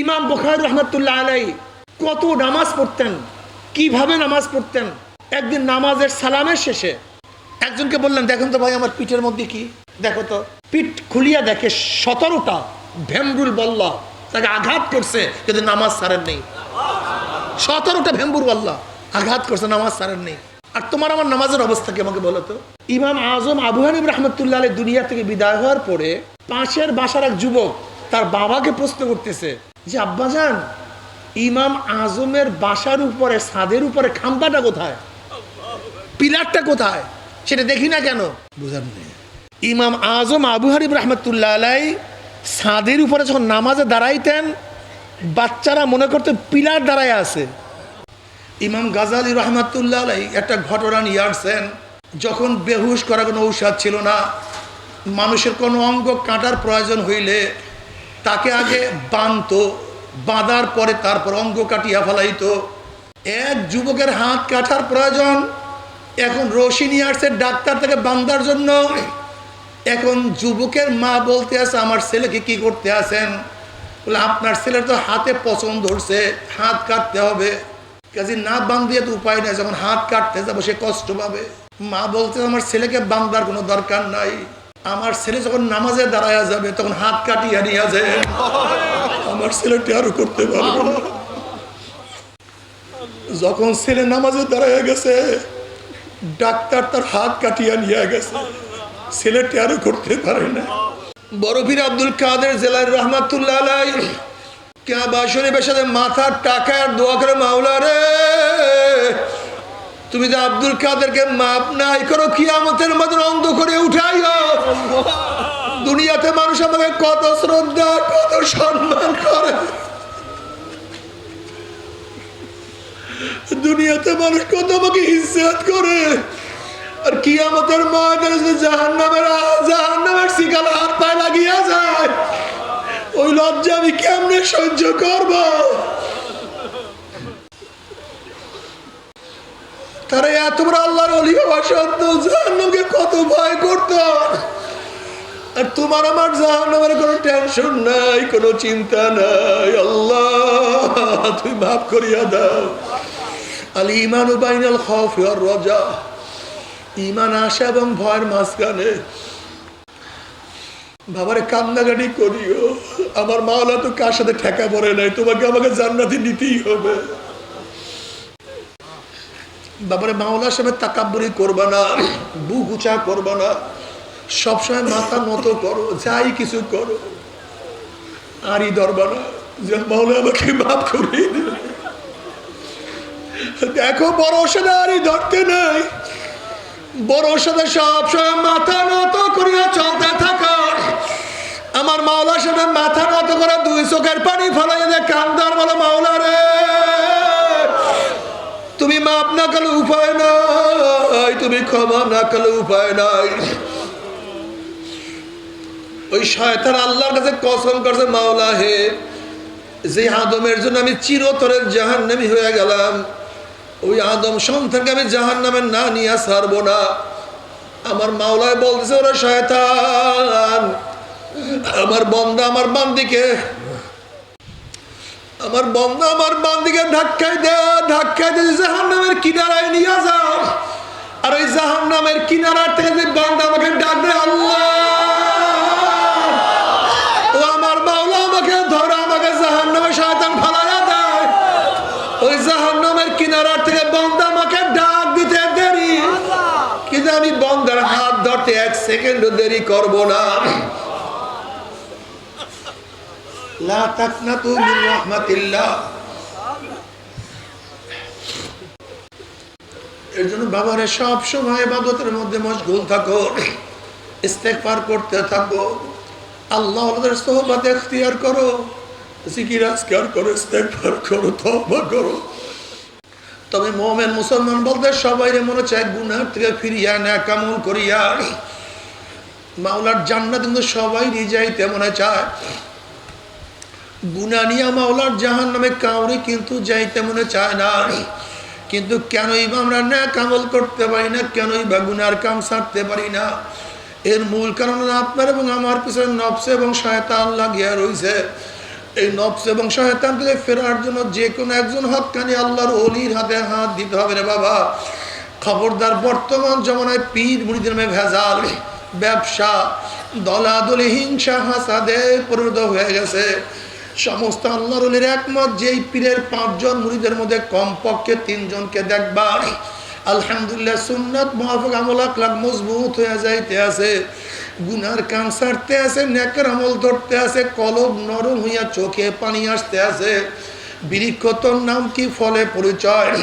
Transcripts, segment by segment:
ইমাম বখার রহমতুল্লাহ আলাই কত নামাজ পড়তেন, কীভাবে নামাজ পড়তেন? একদিন নামাজের সালামের শেষে একজনকে বললেন, দেখুন তো ভাই, আমার পিঠের মধ্যে কি? দেখো তো, পিঠ খুলিয়া দেখে সতেরোটা ভেমরুল বল্লা তাকে আঘাত করছে কিন্তু নামাজ সারেন নেই। সতেরোটা ভেম্বুর বল্লা আঘাত করছে, নামাজ সারেন নেই। আর তোমার আমার নামাজের অবস্থা কি আমাকে বলো তো? ইমাম আজম আবু হানিব রহমতুল্লাহ দুনিয়া থেকে বিদায় হওয়ার পরে পাশের বাসার এক যুবক তার বাবাকে প্রশ্ন করতেছে যে আব্বাজান ইমাম আজমের বাসার উপরে, ছাদের উপরে খাম্পাটা কোথায়? পিলারটা কোথায়? সেটা দেখি না কেন? বুঝার নেই। ইমাম আজম আবু হারিব রহমতুল্লাহ আলাই ছাদের উপরে যখন নামাজে দাঁড়াইতেন, বাচ্চারা মনে করতো পিলার দাঁড়ায় আছে। ইমাম গাজালি রহমাতুল্লাহ আলাই একটা ঘটনা নিয়ে আসছেন, যখন বেহুশ করা কোনো ঔষধ ছিল না, মানুষের কোনো অঙ্গ কাটার প্রয়োজন হইলে তাকে আগে বাঁধতো বাঁধার পরে তারপর অঙ্গ কাটিয়া ফেলাইত। এক যুবকের হাত কাটার প্রয়োজন। এখন রশি নিয়ে আসছে ডাক্তার থেকে বান্ধার জন্য। এখন যুবকের মা বলতে আছে, আমার ছেলেকে কি করতে আছেন? বলে, আপনার ছেলের তো হাতে পছন্দ ধরছে, হাত কাটতে হবে। কাজে না বান্ধিয়ে তো উপায় নাই, যখন হাত কাটতে যাব সে কষ্ট পাবে। মা বলতে, আমার ছেলেকে বান্ধার কোনো দরকার নাই। আমার ছেলে যখন নামাজে দাঁড়ায়া যাবে, তখন হাত কাটিয়ে নিয়ে যায় আমার ছেলেটি আরও করতে পারবে। যখন ছেলে নামাজে দাঁড়ায় গেছে, ডাক্তার তার হাত কাটিয়া নিয়ে গেছে। ছেলেটি আরও করতে পারে না। বরফির আব্দুল কাদের জেলার রহমাতুল্লাহ আলাই বাসনের সাথে মাথার টাকা দোয়া করে মাওলা রে। তুমি যে আব্দুল কাদেরকে মাপ নাই করো, কিয়ামতের মতন অন্ধ করে দুনিয়াতে মানুষ আমাকে কত শ্রদ্ধা, কত সম্মান করে। দুনিয়াতে মানুষ কত আমাকে ইজ্জত করে। আর কি আমাদের ময়দানে জাহান নামের জাহান নামের শিকাল হাত পায়ে লাগিয়ে যায়, ওই লজ্জা আমি কেমনে সহ্য করব? তারা এত বড় আল্লাহর অলি হওয়া কত ভয় করত তোমার আমার জাহান্নামের কোনো টেনশন নাই, কোনো চিন্তা নাই। আল্লাহ, তুমি মাফ করিয়া দাও। আল ইমান বাইনাল খফ আর রজা। ইমান আশা এবং ভয়ের মাঝখানে। বাবারে, কান্নাকাটি করিও। আমার মাওলা তো কার সাথে ঠেকা পড়ে নাই, তোমাকে আমাকে জান্নাতি নিতেই হবে। বাবারে, মাওলার সামনে তাকাব্বরি করবা না, বুক উঁচা করবা না। সবসময় মাথা নত করো, যাই কিছু করো। আরই যে মাওলা আমাকে মাফ দেবে। দেখো, বড় সাথে আরই ধরতে নাই। বড় সাথে সবসময় মাথা নত করিয়া চলতে থাকা। আমার মাওলার সাথে মাথা নত করে দুই চোখের পানি ফলাই দে কান্দার বলো মাওলা রে। তুমি মাপ না করলে উপায় নাই, তুমি ক্ষমা না করলে উপায় নাই। ওই শয়তান আল্লাহর কাছে কসম করছে, মাওলা হে যে আদমের জন্য আমি চিরতরের জাহান্নামি হয়ে গেলাম, ওই আদম সন্তানকে আমি জাহান নামে না নিয়ে ছাড়বো না। আমার মাওলায় বলতেছে, ওরা শয়তান, আমার বন্দা আমার বান্দিকে, আমার বন্দা আমার বান্দিকে ধাক্কাই দে ধাক্কাই দে জাহান নামের কিনারায় নিয়ে যাও আর ওই জাহান নামের কিনারার থেকে যে বান্দা আমাকে ডাক দে আল্লাহ! সেকেন্ড দেরি করব না। লা তাকনাতু মিন রাহমাতিল্লাহ। এর জন্য বাবারে সব সময় ইবাদতের মধ্যে মশগুল থাকো করতে থাকো। আল্লাহ করো, জিকির আজকার করো করো করো। তবে মোমেন মুসলমান বলতে সবাই মনে চায় গুনার থেকে ফিরিয়া না কামল করিয়া। মাওলার জান্নাত কিন্তু সবাই যাইতে মনে চায়। গুনা নিয়া মাওলার জাহান নামে কাউরে কিন্তু যাইতে মনে চায় না। কিন্তু কেনই বা আমরা না কামল করতে পারি না, কেনই বা গুনার কাম ছাড়তে পারি না। এর মূল কারণ আপনার এবং আমার পিছনে নবসে এবং শয়তান লাগিয়া রয়েছে এই নফস এবং শয়তান থেকে ফেরার জন্য যে কোনো একজন হকানি আল্লাহর অলির হাতে হাত দিতে হবে রে বাবা। খবরদার বর্তমান জমানায় পীর মুড়িদের ভেজাল। ব্যবসা, দলাদলি, হিংসা, হাসাদে পরিণত হয়ে গেছে। সমস্ত আল্লাহর অলির একমত, যেই পীরের পাঁচজন মুড়িদের মধ্যে কমপক্ষে তিনজনকে দেখবা আলহামদুলিল্লাহ, সুন্নাত মহাফক আমল আকলাক মজবুত হয়ে যাইতে আছে। গুনার কান ছাড়তে আছে, নেকের আমল ধরতে আছে, কলব নরম হইয়া চোখে পানি আসতে আছে। বৃক্ষতর নাম কি? ফলে পরিচয়।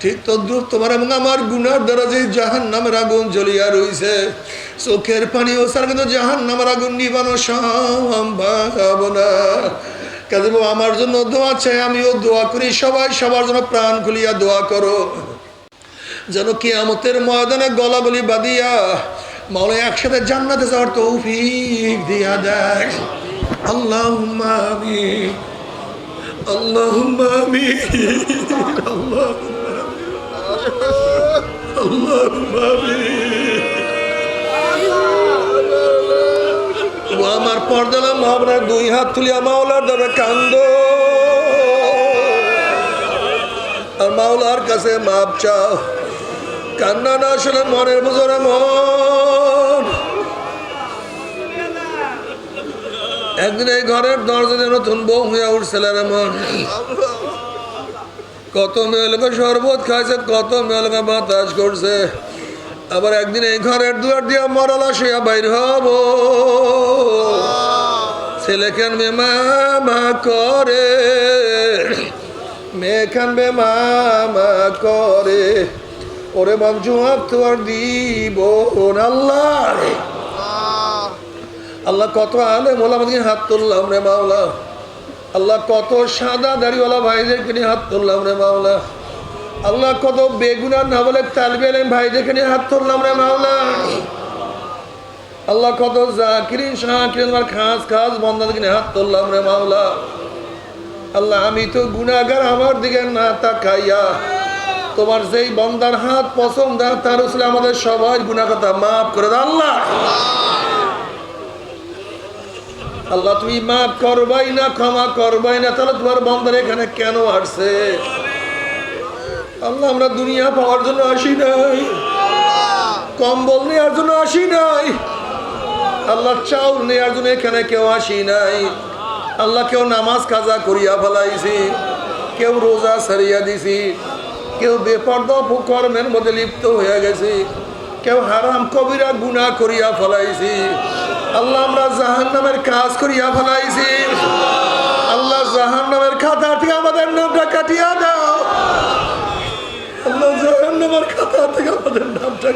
ঠিক তদ্রুপ তোমার এবং আমার গুনার দ্বারা যে জাহান নামের আগুন জ্বলিয়া রইছে, চোখের পানি ও সার কিন্তু জাহান নামের আগুন নিবানো সম্ভব না কাজে আমার জন্য দোয়া চাই, আমিও দোয়া করি, সবাই সবার জন্য প্রাণ খুলিয়া দোয়া করো। যেন কি কিয়ামতের ময়দানে গলাগলি বাদিয়া মাওলা একসাথে জান্নাতে যাওয়ার তৌফিক দিয়া দেয়। আল্লাহুম্মা আমিন, আল্লাহুম্মা আমার পর্দালা মহাবরার দুই হাত তুলিয়া মাওলার দ্বারা কান্দ। আর মাওলার কাছে মাপ চাও। কান্না না আসলে মনের বুঝরে মন। একদিন এই ঘরের দরজাতে নতুন বউ হইয়া উঠছিল মন। কত মেয়েলোকে শরবত খাইছে কত মেয়েলোকে বাতাস করছে। আবার একদিন এই ঘরের দুয়ার দিয়া মরালা শুয়া বাইর হব। ছেলে কেনবে মামা করে? মেয়ে কানবে মামা করে? ওরে বাপ জবাব তো আর দিব আল্লাহ। আল্লাহ। কত আলে মোলা আমাদেরকে হাত তুললাম রে মাওলা। আল্লাহ কত সাদা দাড়িওয়ালা ভাইদেরকে নিয়ে হাত তুললাম রে মাওলা। আল্লাহ কত বেগুনার না বলে তালবে এলেন ভাইদেরকে নিয়ে হাত তুললাম রে মাওলা। আল্লাহ কত জাকিরিন শাহকিরিন আমার খাস খাস বন্ধাদেরকে নিয়ে হাত তুললাম রে মাওলা। আল্লাহ, আমি তো গুনাগার আমার দিকে না তাকাইয়া তোমার যেই বন্দার হাত পছন্দ, তার আসলে আমাদের সবাই গুনা কথা মাফ করে দাও, আল্লাহ। আল্লাহ, তুমি মাফ করবাই না, ক্ষমা করবাই না, তাহলে তোমার বন্দার এখানে কেন আসছে? আল্লাহ, আমরা দুনিয়া পাওয়ার জন্য আসি নাই। কম্বল নেওয়ার জন্য আসি নাই। আল্লাহ, চাউল নেওয়ার জন্য এখানে কেউ আসি নাই। আল্লাহ, কেউ নামাজ কাজা করিয়া ফেলাইছি, কেউ রোজা সারিয়া দিছি, কেউ বেপর্দা কর্মের মধ্যে লিপ্ত হয়ে গেছি, কেউ হারাম কবিরা গুণা করিয়া ফেলাইছি। আল্লাহ, আমরা জাহান নামের কাজ করিয়া ফেলাইছি। আল্লাহ জাহান নামের খাতা থেকে আমাদের নামটা কাটিয়া দাও। আল্লাহ জাহান নামের খাতা থেকে আমাদের নামটা